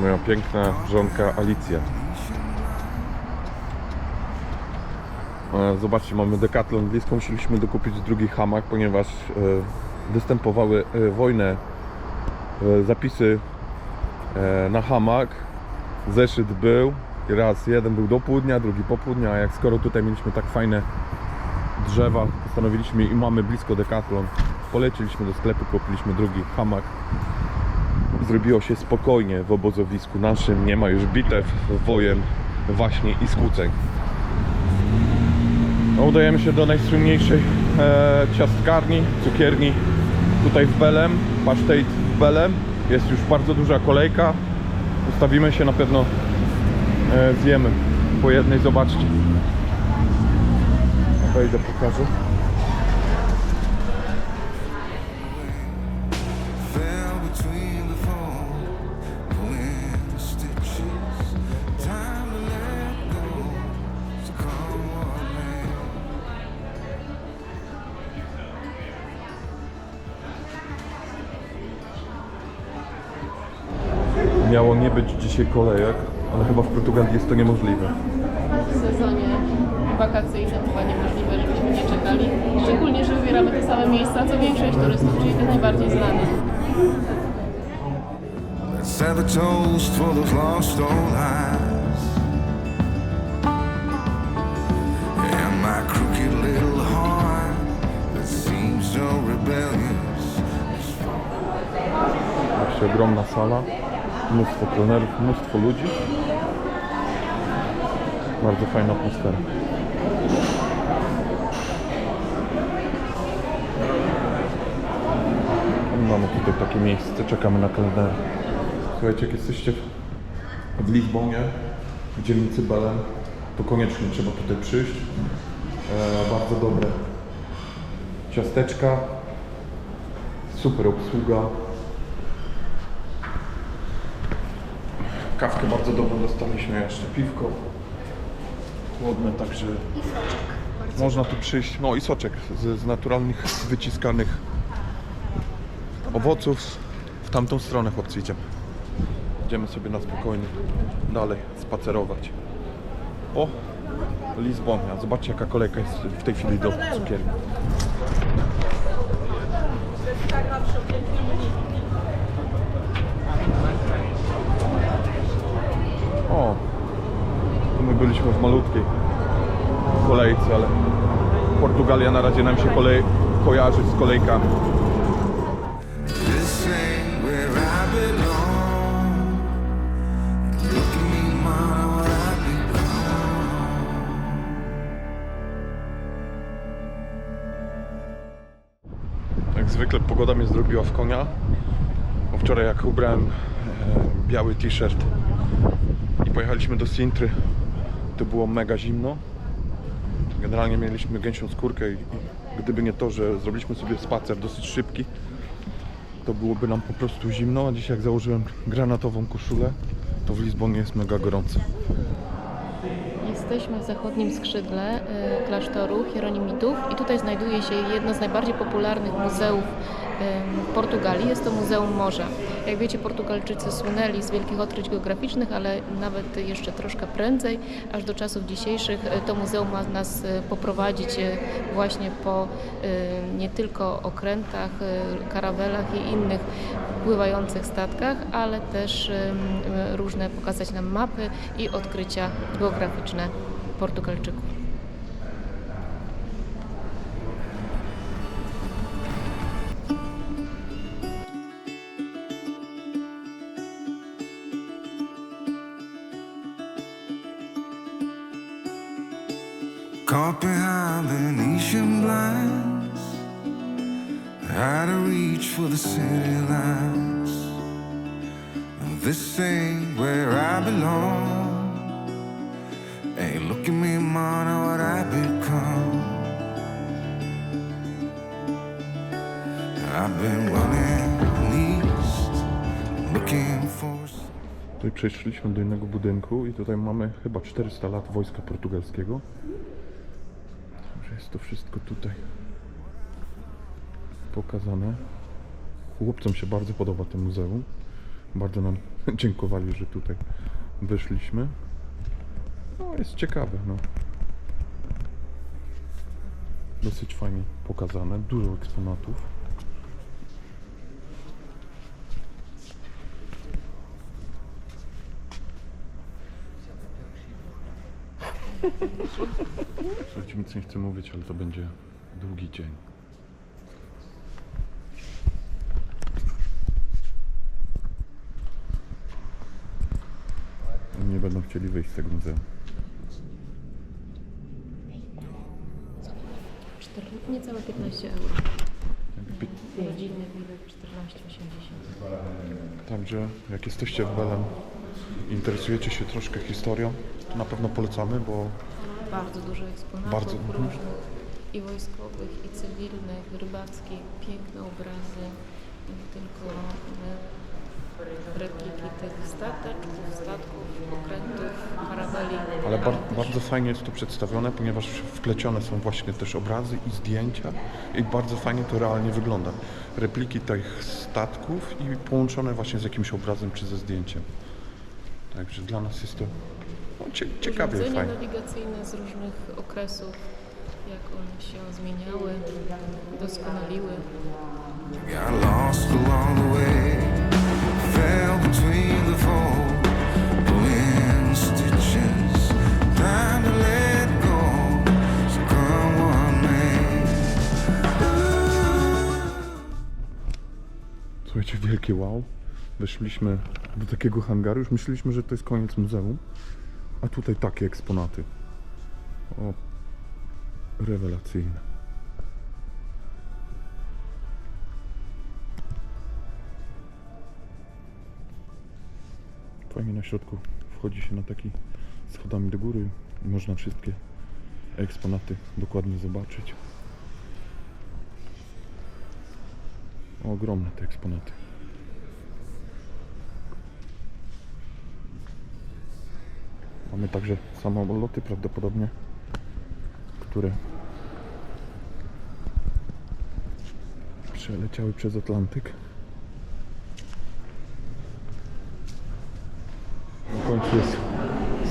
Moja piękna żonka Alicja. E, Zobaczcie, mamy Decathlon blisko, musieliśmy dokupić drugi hamak, ponieważ e, występowały e, wojnę zapisy na hamak. Zeszyt był, raz jeden był do południa, drugi po południu, a jak skoro tutaj mieliśmy tak fajne drzewa, postanowiliśmy i mamy blisko Decathlon, poleciliśmy do sklepu, kupiliśmy drugi hamak. Zrobiło się spokojnie w obozowisku naszym, nie ma już bitew, wojen, właśnie i skłóceń. No, udajemy się do najsłynniejszej e, ciastkarni, cukierni tutaj w Belem, pasztejt w Belem. Jest już bardzo duża kolejka. Ustawimy się na pewno, e, zjemy po jednej, zobaczcie. Wejdę, pokażę. Miało nie być dzisiaj kolejek, ale chyba w Portugalii jest to niemożliwe. w sezonie wakacyjnym chyba niemożliwe, żebyśmy nie czekali. Szczególnie, że wybieramy te same miejsca, co większość turystów, czyli te najbardziej znane. Let's have a toast for those lost old eyes. And my crooked little heart that seems so rebellious. Ogromna sala, mnóstwo trenerów, mnóstwo ludzi. Bardzo fajna atmosfera. Mamy tutaj takie miejsce, czekamy na kalendarz. Słuchajcie, jak jesteście w- w Lizbonie, w dzielnicy Belem, to koniecznie trzeba tutaj przyjść. E, bardzo dobre ciasteczka, super obsługa, Kawkę bardzo dobrą dostaliśmy, jeszcze piwko chłodne, także można tu przyjść. No i soczek z, z naturalnych, wyciskanych owoców. W tamtą stronę chłopcy idziemy. Idziemy sobie na spokojnie dalej spacerować. O, Lizbonia. Zobaczcie jaka kolejka jest w tej chwili do cukierni. O, my byliśmy w malutkiej kolejce, ale Portugalia na razie nam się kolej, kojarzy z kolejkami. Jak zwykle pogoda mnie zrobiła w konia. Bo wczoraj jak ubrałem e, biały t-shirt pojechaliśmy do Sintry, to było mega zimno. Generalnie mieliśmy gęsią skórkę i, i gdyby nie to, że zrobiliśmy sobie spacer dosyć szybki, to byłoby nam po prostu zimno, a dzisiaj jak założyłem granatową koszulę, to w Lizbonie jest mega gorąco. Jesteśmy w zachodnim skrzydle y, klasztoru Hieronimitów i tutaj znajduje się jedno z najbardziej popularnych muzeów w Portugalii. Jest to Muzeum Morza. Jak wiecie, Portugalczycy słynęli z wielkich odkryć geograficznych, ale nawet jeszcze troszkę prędzej, aż do czasów dzisiejszych, y, to muzeum ma nas y, poprowadzić y, właśnie po nie tylko okrętach, karawelach i innych pływających statkach, ale też różne pokazać nam mapy i odkrycia geograficzne Portugalczyków. The city lights. This ain't where I belong. Hey, look at me, what become. I've been running east, looking for. Tutaj przeszliśmy do innego budynku i tutaj mamy chyba 400 lat wojska portugalskiego. Także jest to wszystko tutaj pokazane. Chłopcom się bardzo podoba to muzeum. Bardzo nam dziękowali, że tutaj wyszliśmy. No, jest ciekawe, no. Dosyć fajnie pokazane, dużo eksponatów. Słuchajcie, nic nie chcę mówić, ale to będzie długi dzień. Nie będą chcieli wyjść z tego muzeum. Niecałe 15 euro. Rodzinny bilet 14,80. Także jak jesteście w Belem i interesujecie się troszkę historią, to na pewno polecamy, bo Bardzo dużo eksponatów Bardzo. różnych i wojskowych, i cywilnych, rybackich, piękne obrazy, nie tylko e, repliki tych stateczków, statków, okrętów, karabeli. ale bar bardzo fajnie jest to przedstawione, ponieważ wplecione są właśnie też obrazy i zdjęcia i bardzo fajnie to realnie wygląda. Repliki tych statków i połączone właśnie z jakimś obrazem czy ze zdjęciem. Także dla nas jest to no, cie ciekawie Urządzenia fajnie. nawigacyjne z różnych okresów, jak one się zmieniały, doskonaliły. Słuchajcie, wielkie wow. Weszliśmy do takiego hangaru, już myśleliśmy, że to jest koniec muzeum, a tutaj takie eksponaty. O, rewelacyjne. Fajnie na środku wchodzi się na taki schodami do góry i można wszystkie eksponaty dokładnie zobaczyć. Ogromne te eksponaty. Mamy także samoloty prawdopodobnie, które przeleciały przez Atlantyk. Na końcu jest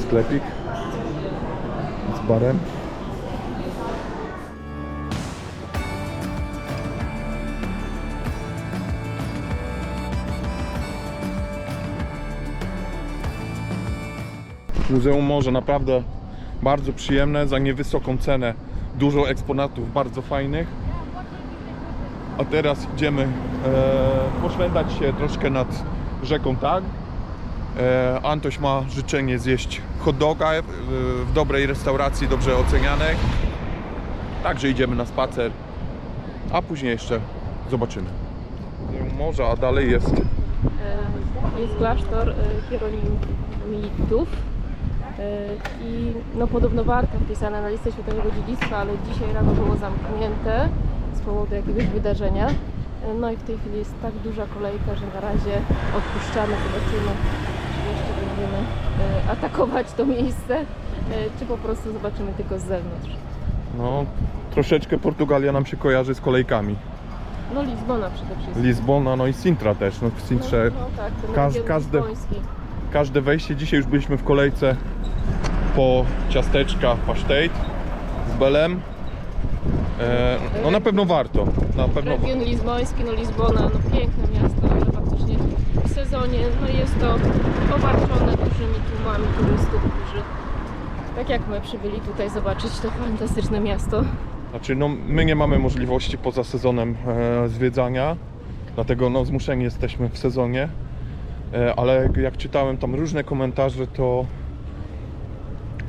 sklepik z barem. Muzeum Morza naprawdę bardzo przyjemne, za niewysoką cenę. Dużo eksponatów bardzo fajnych. A teraz idziemy e, się troszkę nad rzeką Tag. E, Antoś ma życzenie zjeść hot doga e, w dobrej restauracji, dobrze ocenianej. Także idziemy na spacer, a później jeszcze zobaczymy. Morza, a dalej jest E, Jest klasztor hieronimitów e, i no podobno warto wpisane na listę Światowego Dziedzictwa, ale dzisiaj rano było zamknięte z powodu jakiegoś wydarzenia. No i w tej chwili jest tak duża kolejka, że na razie odpuszczamy, zobaczymy, czy jeszcze będziemy e, atakować to miejsce, e, czy po prostu zobaczymy tylko z zewnątrz. No, troszeczkę Portugalia nam się kojarzy z kolejkami. No Lizbona przede wszystkim. Lizbona, no i Sintra też. No w Sintrze No, no tak, Każ- każde- lizboński. każde wejście. Dzisiaj już byliśmy w kolejce po ciasteczka pasztejt z Belem. E, no na pewno warto. Na pewno Region lizboński, no Lizbona, no piękne miasto, sezonie no jest to obarczone dużymi tłumami turystów, którzy tak jak my przybyli tutaj zobaczyć to fantastyczne miasto. Znaczy, no, my nie mamy możliwości poza sezonem e, zwiedzania, dlatego no, zmuszeni jesteśmy w sezonie. E, ale jak czytałem tam różne komentarze, to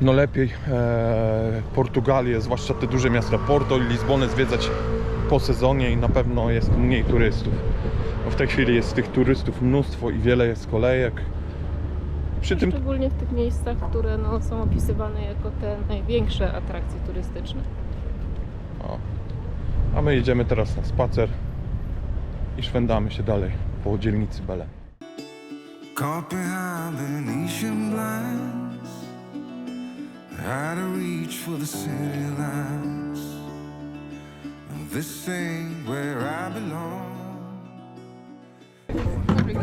no lepiej e, Portugalię, zwłaszcza te duże miasta Porto i Lizbonę zwiedzać po sezonie i na pewno jest mniej turystów. Bo w tej chwili jest tych turystów mnóstwo i wiele jest kolejek. Przy tym Szczególnie w tych miejscach, które no, są opisywane jako te największe atrakcje turystyczne. O. A my jedziemy teraz na spacer i szwendamy się dalej po dzielnicy Belem. Caught behind Venetian blinds, out of reach for the city lights. This ain't where I belong.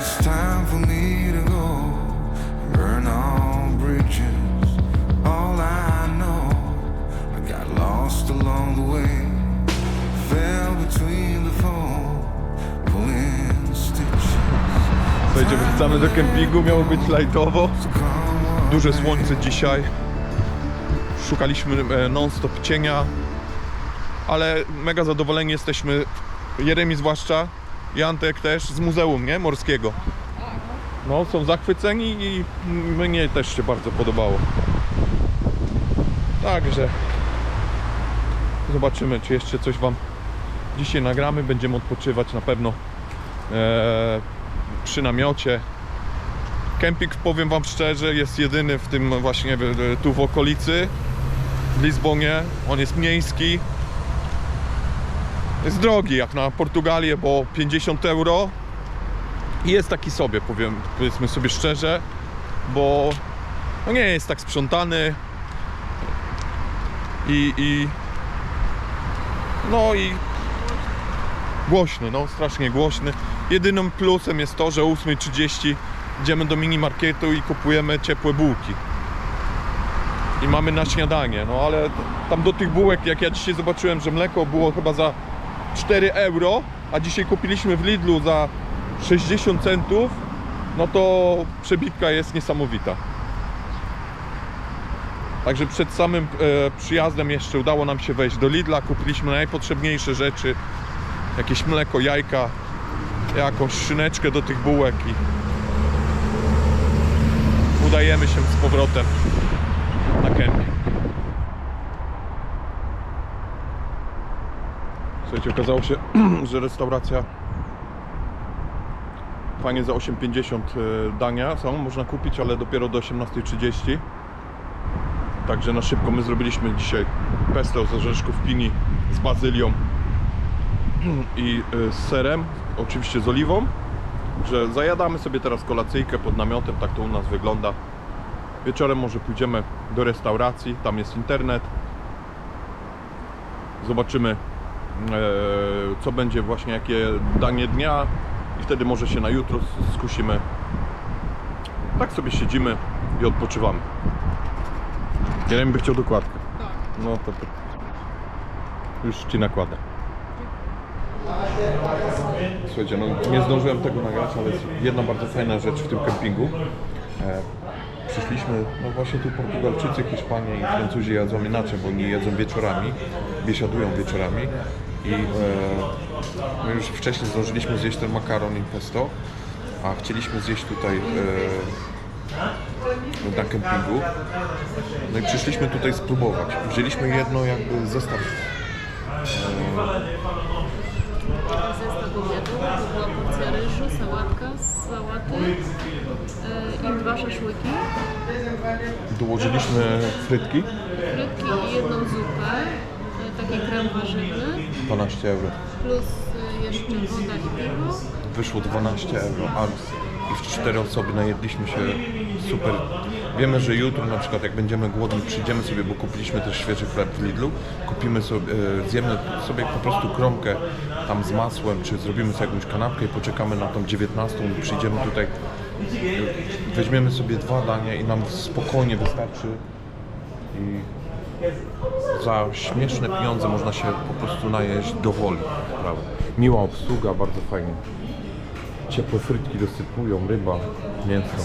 it's time for me to go burn all bridges. All I know, I got lost along the way, fell between the foam, pulling stitches. Słuchajcie, wracamy do kempingu, miało być lajtowo. Duże słońce dzisiaj. Szukaliśmy e, non-stop cienia, ale mega zadowoleni jesteśmy. Jeremi zwłaszcza, i Antek też z muzeum, nie? Morskiego. No, są zachwyceni i mnie też się bardzo podobało. Także zobaczymy, czy jeszcze coś Wam dzisiaj nagramy. Będziemy odpoczywać na pewno e, przy namiocie. Kemping, powiem Wam szczerze, jest jedyny w tym właśnie e, tu w okolicy, w Lizbonie. On jest miejski. Jest drogi jak na Portugalię, bo 50 euro. I jest taki sobie, powiem, powiedzmy sobie szczerze, bo no nie jest tak sprzątany. I, i no i głośny, no strasznie głośny. Jedynym plusem jest to, że o 8.30 idziemy do minimarketu i kupujemy ciepłe bułki. I mamy na śniadanie, no ale tam do tych bułek, jak ja dzisiaj zobaczyłem, że mleko było chyba za 4 euro, a dzisiaj kupiliśmy w Lidlu za 60 centów, no to przebitka jest niesamowita. Także przed samym e, przyjazdem jeszcze udało nam się wejść do Lidla, kupiliśmy najpotrzebniejsze rzeczy, jakieś mleko, jajka, jakąś szyneczkę do tych bułek i udajemy się z powrotem na kemping. Słuchajcie, okazało się, że restauracja fajnie za 8,50 e, dania są, można kupić, ale dopiero do 18.30. Także na szybko my zrobiliśmy dzisiaj pesto z orzeszków pini z bazylią i y, z serem, oczywiście z oliwą. Że zajadamy sobie teraz kolacyjkę pod namiotem, tak to u nas wygląda. Wieczorem może pójdziemy do restauracji, tam jest internet. Zobaczymy e, co będzie właśnie, jakie danie dnia i wtedy może się na jutro skusimy. Tak sobie siedzimy i odpoczywamy. Jeremy by chciał dokładkę. No to już Ci nakładę. Słuchajcie, no nie zdążyłem tego nagrać, ale jest jedna bardzo fajna rzecz w tym kempingu. E, przyszliśmy, no właśnie tu Portugalczycy, Hiszpanie i Francuzi jedzą inaczej, bo oni jedzą wieczorami, biesiadują wieczorami i e, my już wcześniej zdążyliśmy zjeść ten makaron i pesto, a chcieliśmy zjeść tutaj e, na kempingu. No i przyszliśmy tutaj spróbować. Wzięliśmy jedno jakby zestaw Zestaw obiadu, to była porcja ryżu, sałatka z sałaty e, i dwa szaszłyki, Dołożyliśmy frytki, frytki i jedną zupę, e, taki krem warzywny, 12 euro. plus e, jeszcze woda i piwo. Wyszło 12 euro, a i w cztery osoby najedliśmy się super. Wiemy, że jutro na przykład jak będziemy głodni, przyjdziemy sobie, bo kupiliśmy też świeży chleb w Lidlu, kupimy sobie, e, zjemy sobie po prostu kromkę tam z masłem, czy zrobimy sobie jakąś kanapkę i poczekamy na tą 19 i przyjdziemy tutaj, weźmiemy sobie dwa dania i nam spokojnie wystarczy i za śmieszne pieniądze można się po prostu najeść do woli. Prawda. Miła obsługa, bardzo fajnie. Ciepłe frytki dosypują, ryba, mięso.